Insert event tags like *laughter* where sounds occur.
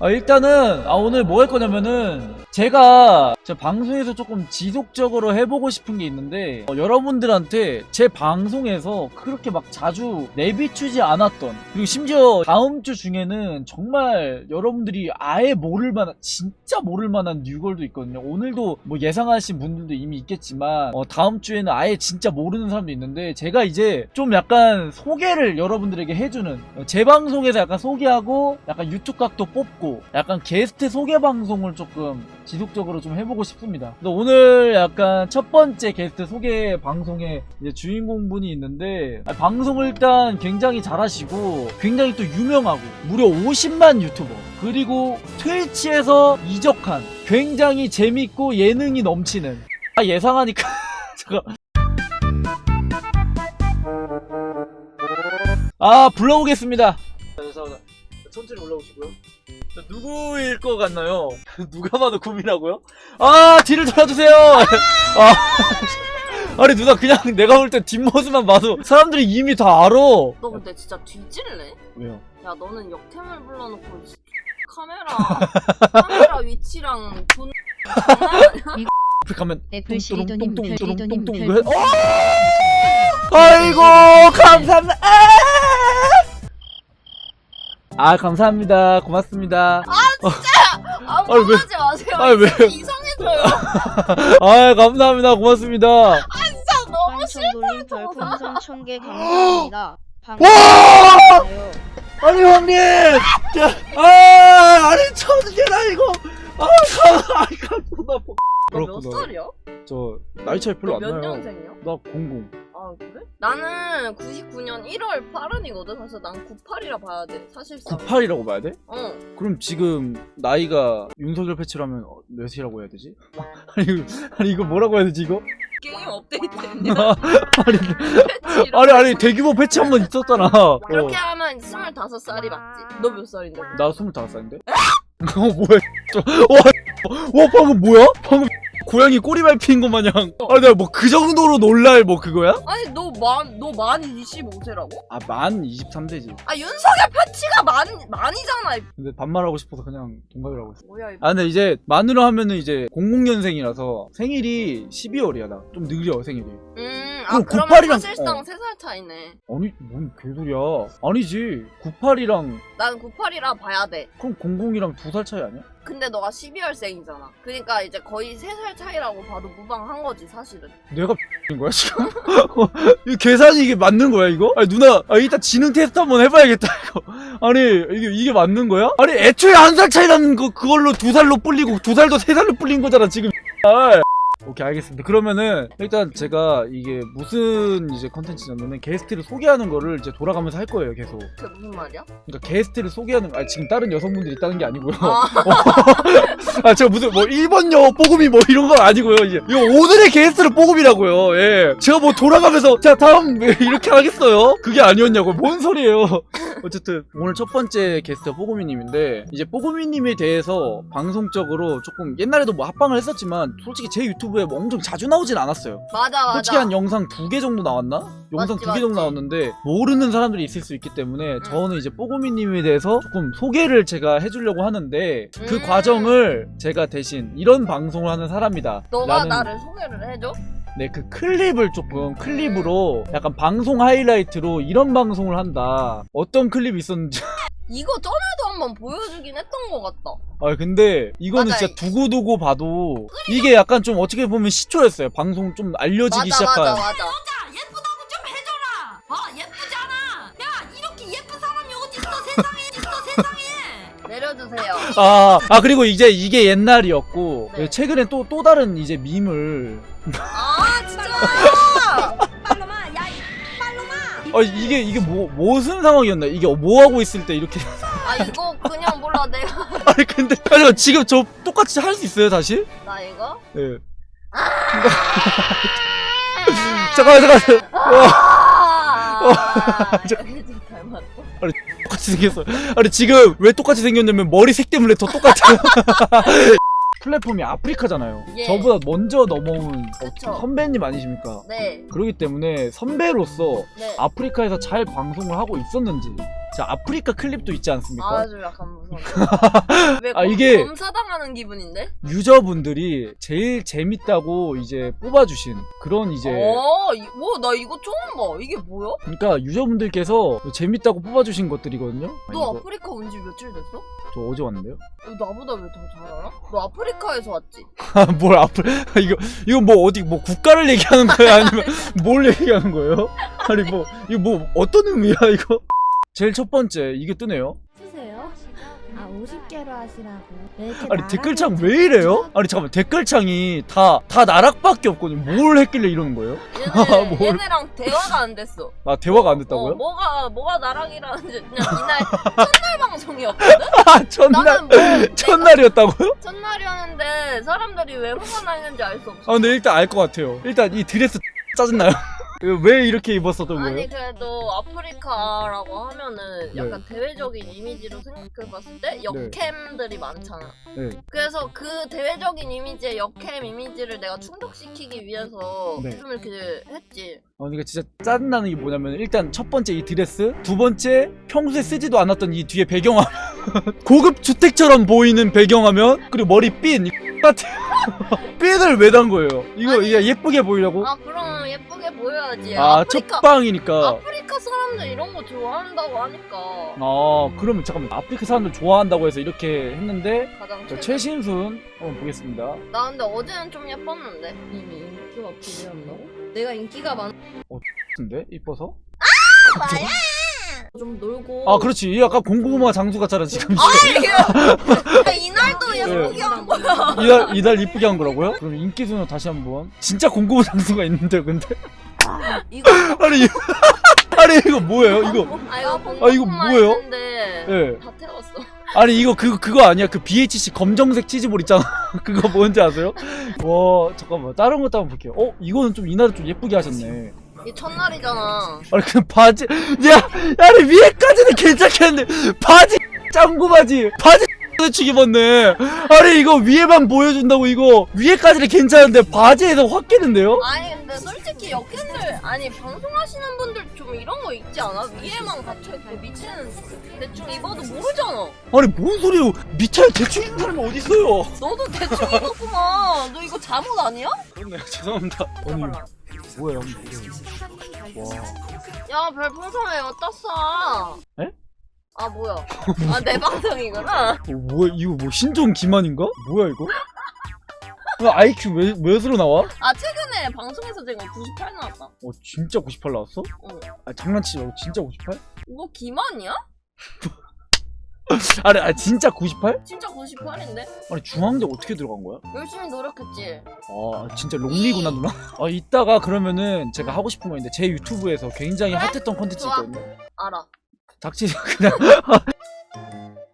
아, 일단은 아, 오늘 뭐 할 거냐면은 제가 제 방송에서 조금 지속적으로 해보고 싶은 게 있는데 어, 여러분들한테 제 방송에서 그렇게 막 자주 내비추지 않았던 그리고 심지어 다음 주 중에는 정말 여러분들이 아예 모를 만한 진짜 모를 만한 뉴걸도 있거든요. 오늘도 뭐 예상하신 분들도 이미 있겠지만 어, 다음 주에는 아예 진짜 모르는 사람도 있는데 제가 이제 좀 약간 소개를 여러분들에게 해주는 어, 제 방송에서 약간 소개하고 약간 유튜브 각도 뽑고 약간 게스트 소개 방송을 조금 지속적으로 좀 해보고 싶습니다. 오늘 약간 첫 번째 게스트 소개 방송에 주인공분이 있는데 아, 방송을 일단 굉장히 잘하시고 굉장히 또 유명하고 무려 50만 유튜버 그리고 트위치에서 이적한 굉장히 재밌고 예능이 넘치는 아, 예상하니까 *laughs* 잠깐 아 불러오겠습니다. 자, 천천히 올라오시고요. 자, 누구일 것 같나요? *laughs* 누가 봐도 구미라고요? 아 뒤를 돌아주세요. *laughs* 아, *laughs* 아니 누나 그냥 내가 볼 때 뒷모습만 봐도 사람들이 이미 다 알아. 너 근데 진짜 뒤질래? 왜요? 야 너는 역템을 불러놓고 씨, 카메라 카메라 위치랑 돈 장난 아니야? 앞에 가면 네, 똥똥 별시리도님, 똥똥 별시리도님, 똥똥 별- 이거 해. 어! 아이고 감사합니다. 아 감사합니다. 고맙습니다. 아무 아니, 왜- 하지 마세요 아니, 왜- 이상해져요 아 감사합니다. 고맙습니다. 진짜 너무 황천돌림 별풍선 1000개 감사합니다. 와! 반가워요. 아니 형님, 자, 아 아니 천재라 이거. 아, 가, 아이 감사합니다. 너몇 살이야? 저 나이 차이 별로 안몇 나요. 년생이야? 나 00. 나는 99년 1월 8일이거든 그래서 난 98이라 봐야 돼 사실상 98이라고 봐야 돼? 어 그럼 지금 나이가 윤석열 패치라면 어, 몇이라고 해야 되지? *laughs* 아니, 이거- 아니 이거 뭐라고 해야 되지 이거? 게임 업데이트? *laughs* 아니 패치 이런 아니 아니 대규모 패치 한 번 있었잖아. 그렇게 *laughs* 어. 하면 25살이 맞지 너 몇 살인데? 나 25살인데? 어 뭐야? 저, 와, 와 방금 뭐야? 방금 고양이 꼬리 밟힌 것 마냥. 아니 내가 뭐 그 정도로 놀랄 뭐 그거야? 아니 너만너만 25세라고? 아 만 23세지. 아 윤석열 패치가 만 만이잖아. 근데 반말하고 싶어서 그냥 동갑이라고 했어. 뭐야 이거? 아 근데 이제 만으로 하면은 이제 00년생이라서 생일이 12월이야 나. 좀 느려 생일이. 음, 아 그럼 그러면 98이랑 사실상 어. 3살 차이네. 아니 뭔 개소리야. 아니지. 98이랑 난 98이라 봐야 돼. 그럼 00이랑 두살 차이 아니야? 근데 너가 12월생이잖아. 그러니까 이제 거의 3살 차이라고 봐도 무방한 거지 사실은. 내가 *laughs* 인 거야 지금? *laughs* 이 계산이 이게 맞는 거야 이거? 아니 누나 아, 이따 지능 테스트 한번 해봐야겠다 이거 *laughs* 아니 이게 이게 맞는 거야? 아니 애초에 한 살 차이라는 거 그걸로 두 살로 불리고 두 살도 세 살로 불린 거잖아 지금 아. 오케이 알겠습니다 그러면은 일단 제가 이게 무슨 이제 컨텐츠냐면은 게스트를 소개하는 거를 이제 돌아가면서 할 거예요 계속 그게 무슨 말이야? 그러니까 게스트를 소개하는 아 지금 다른 여성분들이 있다는 게 아니고요 아, *laughs* 아, 제가 무슨 뭐 1번 영어 뽀금이 뭐 이런 건 아니고요. 이제 이거 오늘의 게스트를 뽀금이라고요. 예. 제가 뭐 돌아가면서 자 다음 왜 이렇게 하겠어요? 그게 아니었냐고. 뭔 소리예요? *laughs* 어쨌든 오늘 첫 번째 게스트 뽀금이님인데 이제 뽀금이님에 대해서 방송적으로 조금 옛날에도 뭐 합방을 했었지만 솔직히 제 유튜브 에 뭐 엄청 자주 나오진 않았어요. 맞아 맞아. 솔직히 한 영상 두 개 정도 나왔나? 영상 맞지, 두 개 정도 맞지. 나왔는데 모르는 사람들이 있을 수 있기 때문에 저는 이제 뽀금이님에 대해서 조금 소개를 제가 해주려고 하는데 그 음. 과정을 제가 대신 이런 방송을 하는 사람이다. 너가 라는 나를 소개를 해줘? 네, 그 클립을 조금 클립으로 약간 방송 하이라이트로 이런 방송을 한다. 어떤 클립이 있었는지. *laughs* 이거 전에도 한번 보여주긴 했던 것 같다. 아 근데 이거는 맞아. 진짜 두고두고 봐도 이게 약간 좀 어떻게 보면 시초였어요. 방송 좀 알려지기 맞아 시작한. 맞아 맞아. 예쁘다고 좀 해줘라. 어 예쁘잖아. 야 이렇게 예쁜 사람이 어딨어 세상에 어딨어 세상에. 내려주세요. 아, 아 그리고 이제 이게 옛날이었고 네. 최근에 또 또 다른 이제 밈을 아 진짜. 아 이게 이게 뭐 무슨 상황이었나 이게 뭐 하고 있을 때 이렇게 아 이거 그냥 몰라 내가 *laughs* 아니 근데 아니 지금 저 똑같이 할 수 있어요 다시? 나 이거. 예. *laughs* 잠깐만 잠깐만 아. 저- 애들 닮았어. 똑같이 생겼어. 아니 지금 왜 똑같이 생겼냐면 머리 색 때문에 더 똑같아. *laughs* 플랫폼이 아프리카잖아요. 예. 저보다 먼저 넘어온 어, 그쵸. 선배님 아니십니까? 네. 그렇기 때문에 선배로서 네. 아프리카에서 잘 방송을 하고 있었는지 자 아프리카 클립도 있지 않습니까? 아, 좀 약간 무서워. *laughs* 왜 아, 검- 이게- 검사당하는 기분인데? 유저분들이 제일 재밌다고 이제 뽑아주신 그런 이제 어, 이, 뭐, 나 이거 처음 봐. 이게 뭐야? 그러니까 유저분들께서 재밌다고 뽑아주신 것들이거든요. 너 이거 아프리카 온 지 며칠 됐어? 저 어제 왔는데요? 너 나보다 왜 더 잘 알아? 너 아프리카에서 왔지? *laughs* 뭘 앞을 *laughs* 이거 이거 뭐 어디 뭐 국가를 얘기하는 거야 아니면 뭘 얘기하는 거예요? 아니 뭐 이거 뭐 어떤 의미야 이거? 제일 첫 번째 이게 뜨네요. 쓰세요? 아 50개로 하시라고 왜 이렇게 아니 나락을 댓글창 왜 이래요? 아니 잠깐만 댓글창이 다 다 나락밖에 없거든요. 뭘 했길래 이러는 거예요? 얘네, *laughs* 뭘. 얘네랑 대화가 안 됐어. 아 대화가 안 어, 됐다고요? 뭐가, 뭐가 나랑이라는지 그냥 *laughs* 이날 첫날 방송이었거든? *laughs* 아 첫날 나는 뭐, 첫날이었다고요? 첫날이었는데 사람들이 왜 화가 나 있는지 알 수 없어. 아 근데 일단 알 것 같아요. 일단 이 드레스 짜증나요. 왜 이렇게 입었었던 거예요? 아니 그래도 아프리카라고 하면은 네. 약간 대외적인 이미지로 생각해봤을 때 역캠들이 많잖아. 네. 그래서 그 대외적인 이미지의 역캠 이미지를 내가 충족시키기 위해서 네. 좀 이렇게 했지. 어, 그러니까 진짜 짜증나는 게 뭐냐면 일단 첫 번째 이 드레스, 두 번째 평소에 쓰지도 않았던 이 뒤에 배경화면, *laughs* 고급 주택처럼 보이는 배경화면, 그리고 머리 핀이 *laughs* 같아. *laughs* 핀을 왜 단 거예요? 이거 아니. 이게 예쁘게 보이려고? 아 그럼 예쁘게 보여야지. 아, 아프리카 첫방이니까. 아프리카 사람들 이런 거 좋아한다고 하니까 아, 그러면 잠깐만 아프리카 사람들 좋아한다고 해서 이렇게 했는데 가장 자, 최근. 최신순 한번 보겠습니다. 나 근데 어제는 좀 예뻤는데 이미 인기가 부재한다고? 내가 인기가 많. 근데 이뻐서? *laughs* 나야. 좀 놀고. 아, 그렇지. 이 아까 공고구마 장수 같잖아 지금. 아 이게 이날도 네. 예쁘게 한 거야. 이달 이달 이쁘게 한 거라고요? 그럼 인기 순위 다시 한번. 진짜 공고구마 장수가 있는데 근데. 이거 *laughs* 아니 이- 아니 이거 뭐예요? 이거 아 이거 아, 이거 뭐예요? 했는데 예. 다 태웠어. 아니 이거 그 그거 아니야? 그 BHC 검정색 치즈볼 있잖아. *laughs* 그거 뭔지 아세요? 와 잠깐만 다른 것도 한번 볼게요. 어 이거는 좀 이날은 좀 예쁘게 하셨네. 이 첫날이잖아. 아니 그 바지 야 아니 위에까지는 괜찮겠는데 바지 짱구 바지 바지 축 입었네. 아니 이거 위에만 보여준다고 이거 위에까지는 괜찮은데 바지에서 확 깨는데요? 아니 근데 솔직히 역행들 아니 방송하시는 분들 좀 이런 거 있지 않아? 위에만 갇혀 있고 밑에는 대충 입어도 모르잖아. 아니 뭔 소리예요? 밑에 대충 입는 사람이 어디 있어요? 너도 대충 입었구만. 너 이거 잠옷 아니야? 그렇네요 *laughs* 죄송합니다. 아니. 뭐야. 야 별풍선 왜 어떻어? 에? 아 뭐야? 아 내 *laughs* 방송이구나. 어, 뭐야 이거 뭐 신종 기만인가? 뭐야 이거? 이거 IQ 왜, 몇으로 나와? 아 최근에 방송에서 제가 98 나왔다. 어 진짜 98 나왔어? 응. 아 장난치지 말고 진짜 98? 이거 기만이야? *laughs* *laughs* 아니 아 진짜 98? 진짜 98인데? 아니 중앙대 어떻게 들어간 거야? 열심히 노력했지. 아 진짜 롱리구나 누나 *laughs* 아 이따가 그러면은 제가 하고 싶은 거 있는데 제 유튜브에서 굉장히? 핫했던 컨텐츠. 있거든요 알아. 닥치 그냥 *laughs*